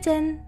真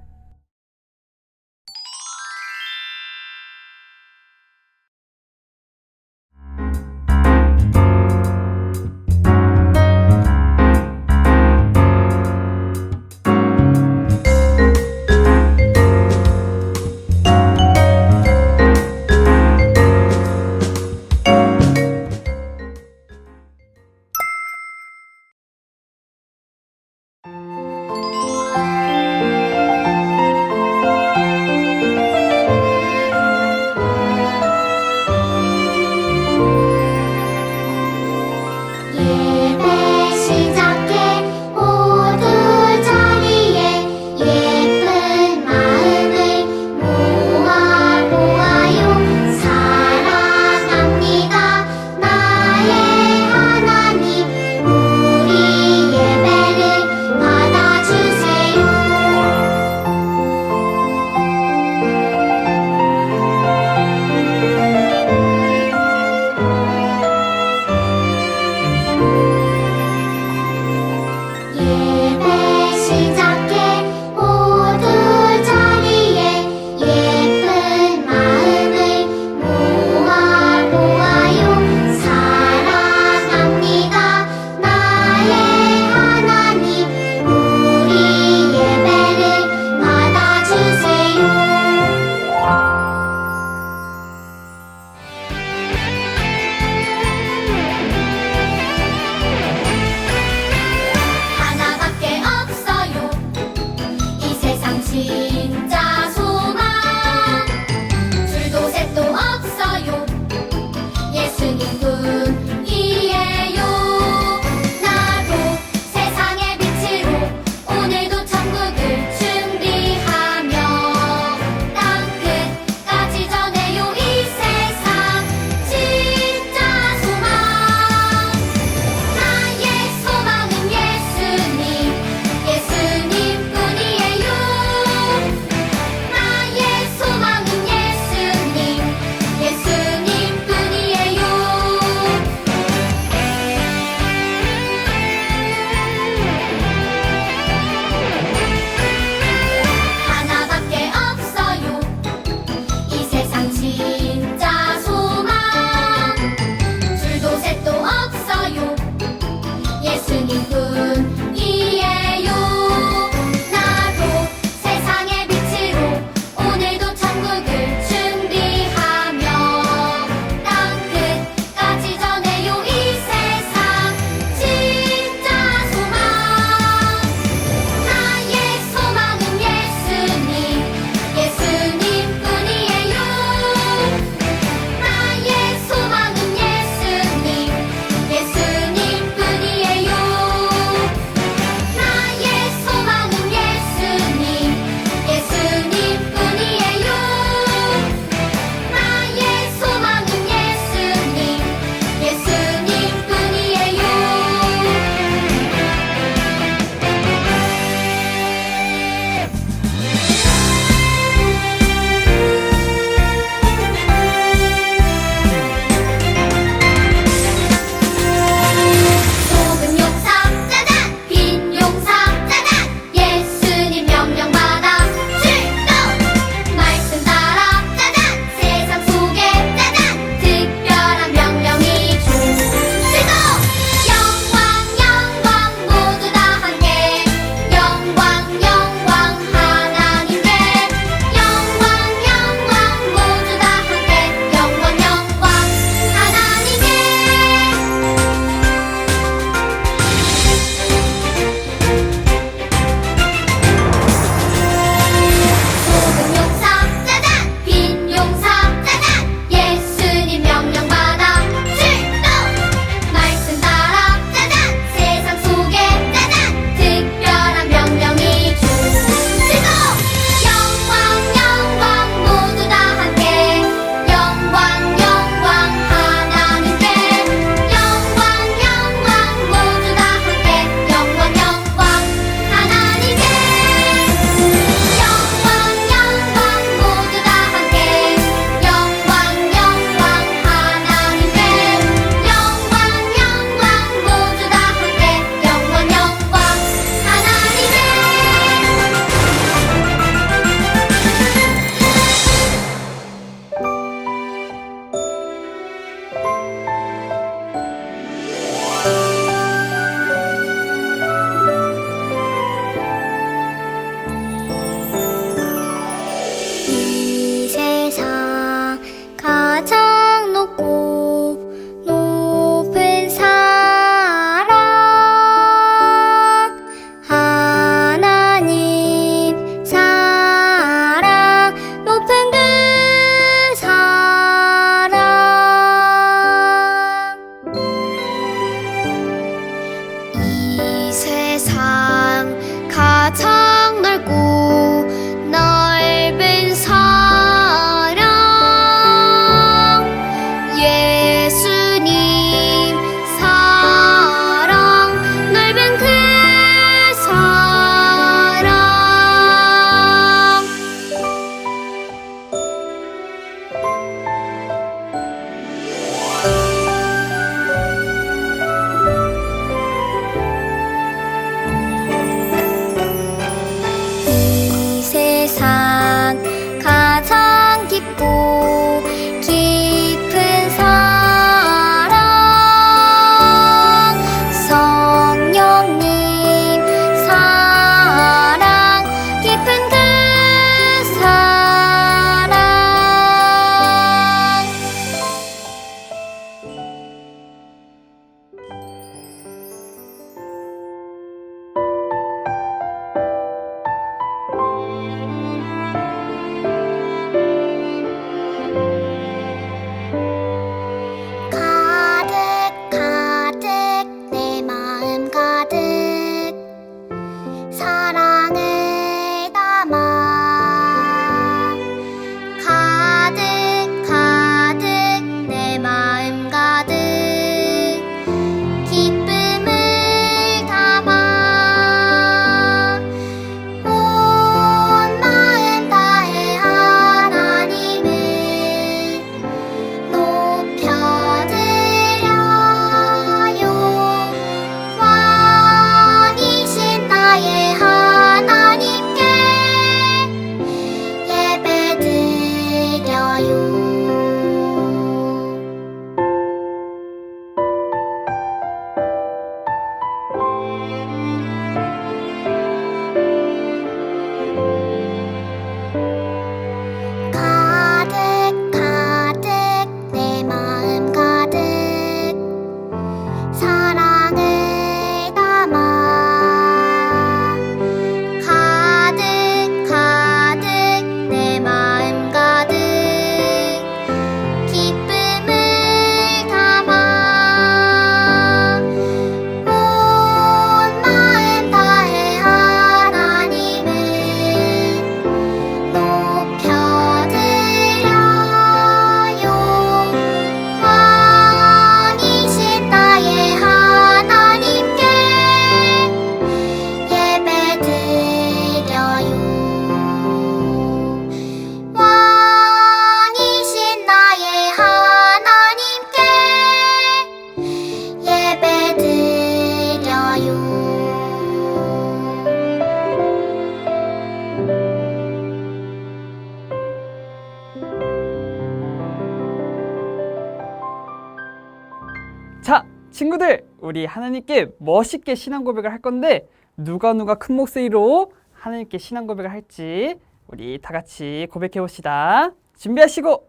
친구들, 우리 하나님께 멋있게 신앙 고백을 할 건데 누가 누가 큰 목소리로 하나님께 신앙 고백을 할지 우리 다 같이 고백해 봅시다. 준비하시고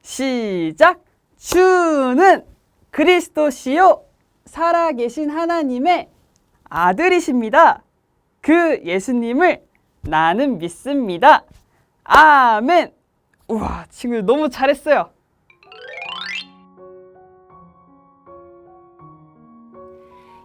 시작. 주는 그리스도시요 살아계신 하나님의 아들이십니다. 그 예수님을 나는 믿습니다. 아멘. 우와, 친구들 너무 잘했어요.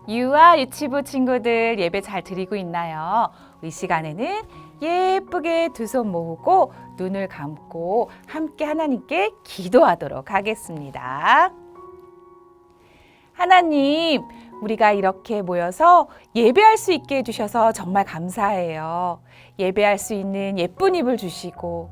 유아 유치부 친구들 예배 잘 드리고 있나요? 이 시간에는 예쁘게 두 손 모으고 눈을 감고 함께 하나님께 기도하도록 하겠습니다. 하나님, 우리가 이렇게 모여서 예배할 수 있게 해주셔서 정말 감사해요. 예배할 수 있는 예쁜 입을 주시고,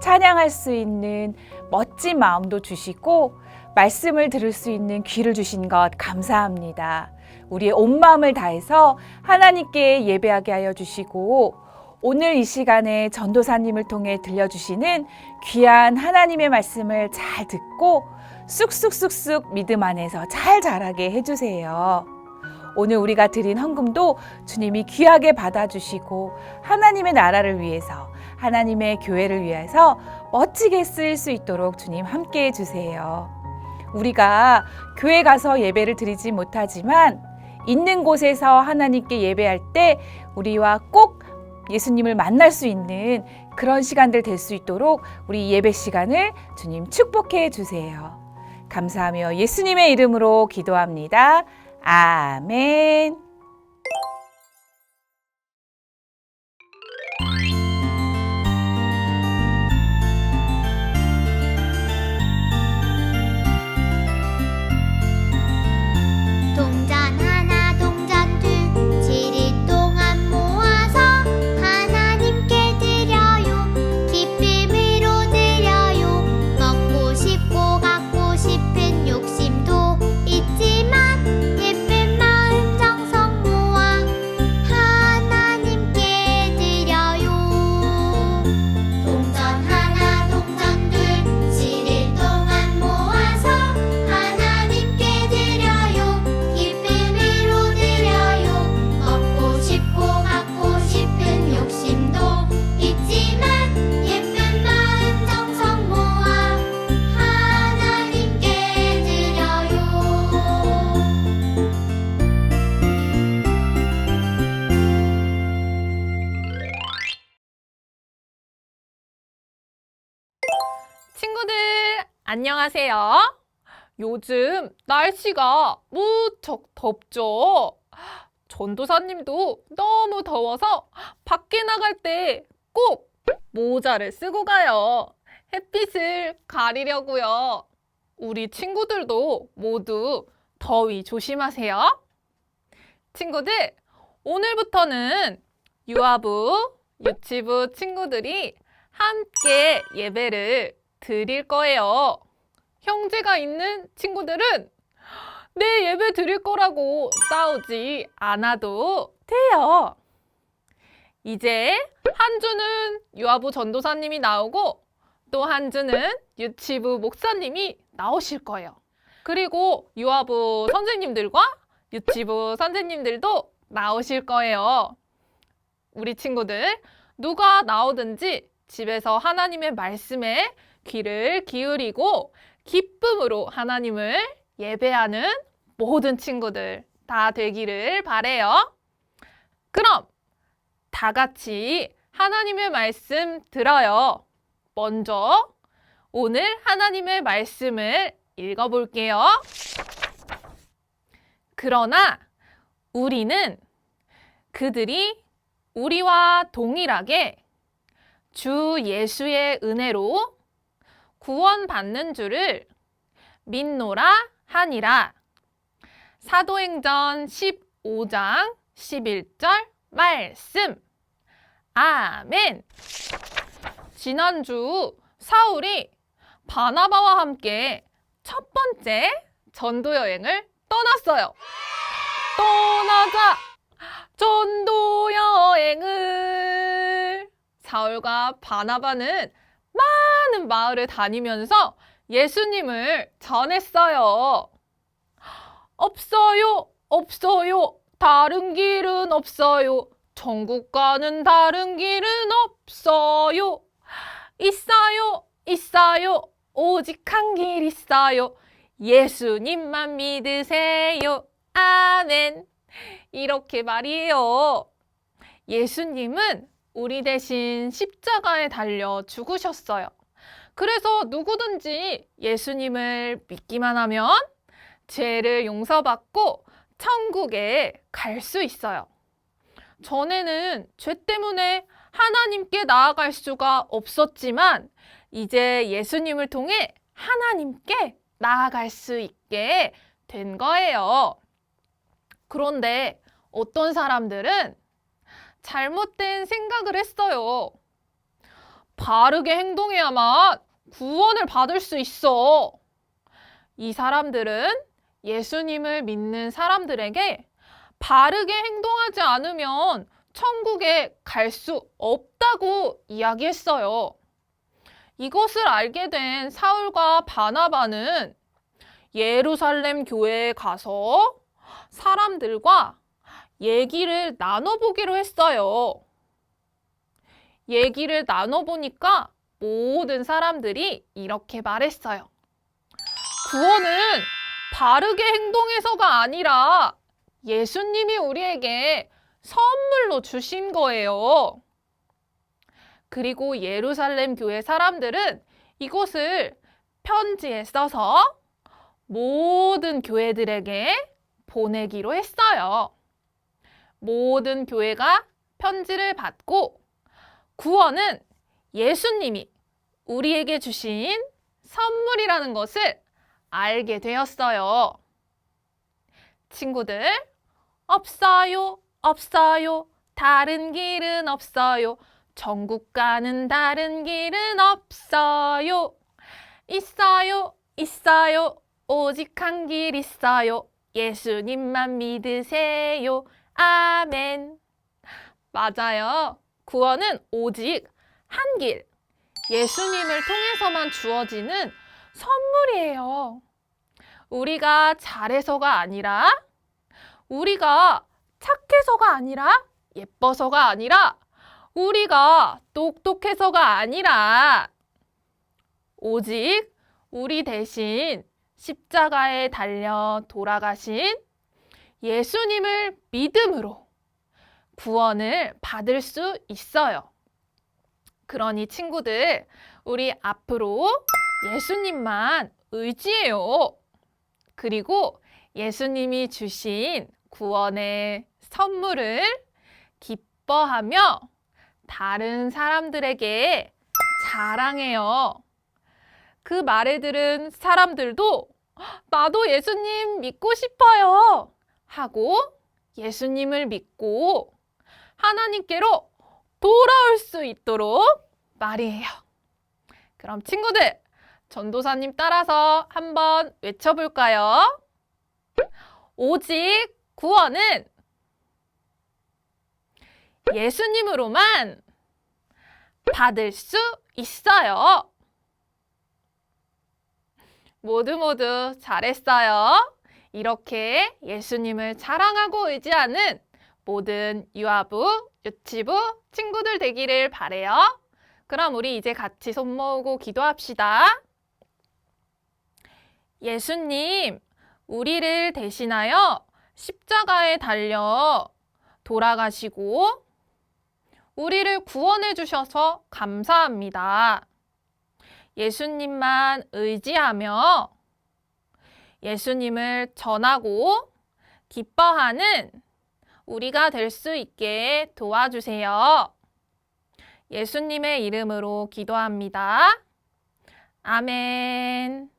찬양할 수 있는 멋진 마음도 주시고, 말씀을 들을 수 있는 귀를 주신 것 감사합니다. 우리의 온 마음을 다해서 하나님께 예배하게 하여 주시고, 오늘 이 시간에 전도사님을 통해 들려주시는 귀한 하나님의 말씀을 잘 듣고 쑥쑥쑥쑥 믿음 안에서 잘 자라게 해주세요. 오늘 우리가 드린 헌금도 주님이 귀하게 받아주시고 하나님의 나라를 위해서 하나님의 교회를 위해서 멋지게 쓰일 수 있도록 주님 함께 해주세요. 우리가 교회 가서 예배를 드리지 못하지만 있는 곳에서 하나님께 예배할 때 우리와 꼭 예수님을 만날 수 있는 그런 시간들 될 수 있도록 우리 예배 시간을 주님 축복해 주세요. 감사하며 예수님의 이름으로 기도합니다. 아멘. 안녕하세요. 요즘 날씨가 무척 덥죠? 전도사님도 너무 더워서 밖에 나갈 때 꼭 모자를 쓰고 가요. 햇빛을 가리려고요. 우리 친구들도 모두 더위 조심하세요. 친구들, 오늘부터는 유아부, 유치부 친구들이 함께 예배를 드릴 거예요. 형제가 있는 친구들은 내 예배 드릴 거라고 싸우지 않아도 돼요. 이제 한 주는 유아부 전도사님이 나오고 또 한 주는 유치부 목사님이 나오실 거예요. 그리고 유아부 선생님들과 유치부 선생님들도 나오실 거예요. 우리 친구들 누가 나오든지 집에서 하나님의 말씀에 귀를 기울이고 기쁨으로 하나님을 예배하는 모든 친구들 다 되기를 바래요. 그럼 다 같이 하나님의 말씀 들어요. 먼저 오늘 하나님의 말씀을 읽어볼게요. 그러나 우리는 그들이 우리와 동일하게 주 예수의 은혜로 구원받는 줄을 믿노라 하니라. 사도행전 15장 11절 말씀. 아멘. 지난주 사울이 바나바와 함께 첫 번째 전도 여행을 떠났어요. 떠나자 전도 여행을 사울과 바나바는 많은 마을을 다니면서 예수님을 전했어요. 없어요, 없어요. 다른 길은 없어요. 천국 가는 다른 길은 없어요. 있어요, 있어요. 오직 한 길 있어요. 예수님만 믿으세요. 아멘. 이렇게 말이에요. 예수님은 우리 대신 십자가에 달려 죽으셨어요. 그래서 누구든지 예수님을 믿기만 하면 죄를 용서받고 천국에 갈 수 있어요. 전에는 죄 때문에 하나님께 나아갈 수가 없었지만 이제 예수님을 통해 하나님께 나아갈 수 있게 된 거예요. 그런데 어떤 사람들은 잘못된 생각을 했어요. 바르게 행동해야만 구원을 받을 수 있어. 이 사람들은 예수님을 믿는 사람들에게 바르게 행동하지 않으면 천국에 갈 수 없다고 이야기했어요. 이것을 알게 된 사울과 바나바는 예루살렘 교회에 가서 사람들과 얘기를 나눠보기로 했어요. 얘기를 나눠보니까 모든 사람들이 이렇게 말했어요. 구원은 바르게 행동해서가 아니라 예수님이 우리에게 선물로 주신 거예요. 그리고 예루살렘 교회 사람들은 이곳을 편지에 써서 모든 교회들에게 보내기로 했어요. 모든 교회가 편지를 받고 구원은 예수님이 우리에게 주신 선물이라는 것을 알게 되었어요. 친구들, 없어요, 없어요. 다른 길은 없어요. 전국 가는 다른 길은 없어요. 있어요, 있어요. 오직 한 길 있어요. 예수님만 믿으세요. 아멘. 맞아요. 구원은 오직 한 길. 예수님을 통해서만 주어지는 선물이에요. 우리가 잘해서가 아니라, 우리가 착해서가 아니라, 예뻐서가 아니라, 우리가 똑똑해서가 아니라, 오직 우리 대신 십자가에 달려 돌아가신 예수님을 믿음으로 구원을 받을 수 있어요. 그러니 친구들, 우리 앞으로 예수님만 의지해요. 그리고 예수님이 주신 구원의 선물을 기뻐하며 다른 사람들에게 자랑해요. 그 말을 들은 사람들도 나도 예수님 믿고 싶어요. 하고 예수님을 믿고 하나님께로 돌아올 수 있도록 말이에요. 그럼 친구들, 전도사님 따라서 한번 외쳐볼까요? 오직 구원은 예수님으로만 받을 수 있어요. 모두 모두 잘했어요. 이렇게 예수님을 자랑하고 의지하는 모든 유아부, 유치부 친구들 되기를 바래요. 그럼 우리 이제 같이 손 모으고 기도합시다. 예수님, 우리를 대신하여 십자가에 달려 돌아가시고 우리를 구원해 주셔서 감사합니다. 예수님만 의지하며 예수님을 전하고 기뻐하는 우리가 될 수 있게 도와주세요. 예수님의 이름으로 기도합니다. 아멘.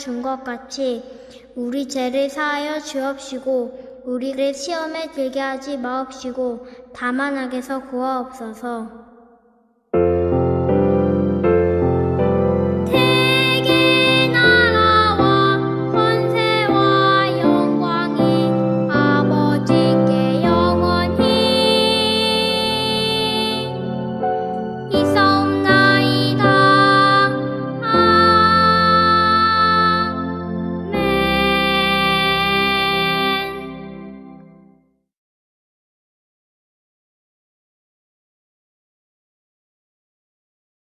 준 것 같이 우리 죄를 사하여 주옵시고 우리를 시험에 들게 하지 마옵시고 다만 악에서 구하옵소서.